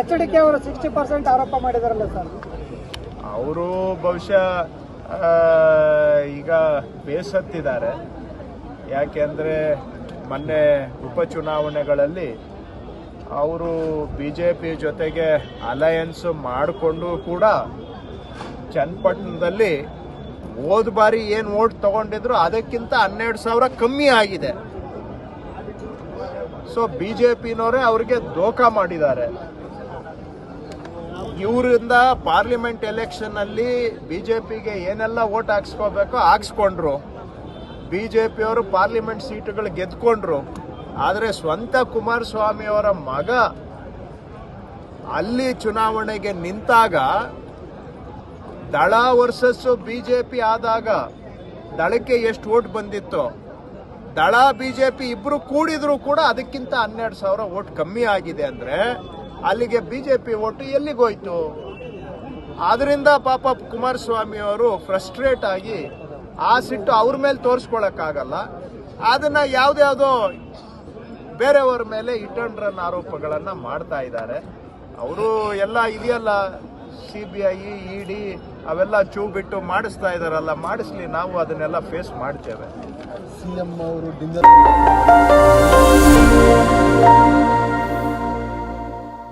H D ಅವರು sixty percent ಆರೋಪ ಮಾಡಿದಾರಲ್ಲ ಸರ್. ಅವರು ಬಹುಶಃ ಈಗ ಬೇಸತ್ತಿದ್ದಾರೆ. ಯಾಕೆಂದರೆ ಮೊನ್ನೆ ಉಪಚುನಾವಣೆಗಳಲ್ಲಿ ಅವರು ಬಿ ಜೆ ಪಿ ಜೊತೆಗೆ ಅಲಯನ್ಸ್ ಮಾಡಿಕೊಂಡು ಕೂಡ ಚನ್ನಪಟ್ಟಣದಲ್ಲಿ ಹೋದ ಬಾರಿ ಏನು ಓಟ್ ತಗೊಂಡಿದ್ರು ಅದಕ್ಕಿಂತ ಹನ್ನೆರಡು ಸಾವಿರ ಕಮ್ಮಿ ಆಗಿದೆ. ಸೊ ಬಿ ಜೆ ಪಿನವರೇ ಅವ್ರಿಗೆ ದೋಖ ಮಾಡಿದ್ದಾರೆ. ಇವರಿಂದ ಪಾರ್ಲಿಮೆಂಟ್ ಎಲೆಕ್ಷನ್ ಅಲ್ಲಿ ಬಿಜೆಪಿಗೆ ಏನೆಲ್ಲ ಓಟ್ ಹಾಕ್ಸ್ಕೋಬೇಕೋ ಹಾಕ್ಸ್ಕೊಂಡ್ರು. ಬಿಜೆಪಿಯವರು ಪಾರ್ಲಿಮೆಂಟ್ ಸೀಟುಗಳು ಗೆದ್ಕೊಂಡ್ರು. ಆದರೆ ಸ್ವಂತ ಕುಮಾರಸ್ವಾಮಿ ಅವರ ಮಗ ಅಲ್ಲಿ ಚುನಾವಣೆಗೆ ನಿಂತಾಗ, ದಳ ವರ್ಸಸ್ ಬಿಜೆಪಿ ಆದಾಗ ದಳಕ್ಕೆ ಎಷ್ಟು ಓಟ್ ಬಂದಿತ್ತು, ದಳ ಬಿಜೆಪಿ ಇಬ್ಬರು ಕೂಡಿದ್ರು ಕೂಡ ಅದಕ್ಕಿಂತ ಹನ್ನೆರಡು ಸಾವಿರ ಓಟ್ ಕಮ್ಮಿ ಆಗಿದೆ ಅಂದ್ರೆ ಅಲ್ಲಿಗೆ ಬಿಜೆಪಿ ಓಟು ಎಲ್ಲಿಗೋಯ್ತು ಆದ್ರಿಂದ ಪಾಪ ಕುಮಾರಸ್ವಾಮಿ ಅವರು ಫ್ರಸ್ಟ್ರೇಟ್ ಆಗಿ ಆ ಸಿಟ್ಟು ಅವ್ರ ಮೇಲೆ ತೋರಿಸ್ಕೊಳಕ್ಕಾಗಲ್ಲ. ಅದನ್ನ ಯಾವ್ದ್ಯಾವ್ದೋ ಬೇರೆಯವ್ರ ಮೇಲೆ ಇಟನ್ ರನ್ ಆರೋಪಗಳನ್ನ ಮಾಡ್ತಾ ಇದ್ದಾರೆ. ಅವರು ಎಲ್ಲ ಇದೆಯಲ್ಲ ಸಿ ಬಿ ಐ ಇಡಿ ಅವೆಲ್ಲ ಚೂ ಬಿಟ್ಟು ಮಾಡಿಸ್ತಾ ಇದಾರಲ್ಲ ಮಾಡಿಸ್ಲಿ ನಾವು ಅದನ್ನೆಲ್ಲ ಫೇಸ್ ಮಾಡ್ತೇವೆ. ಸಿ ಎಂ ಅವರು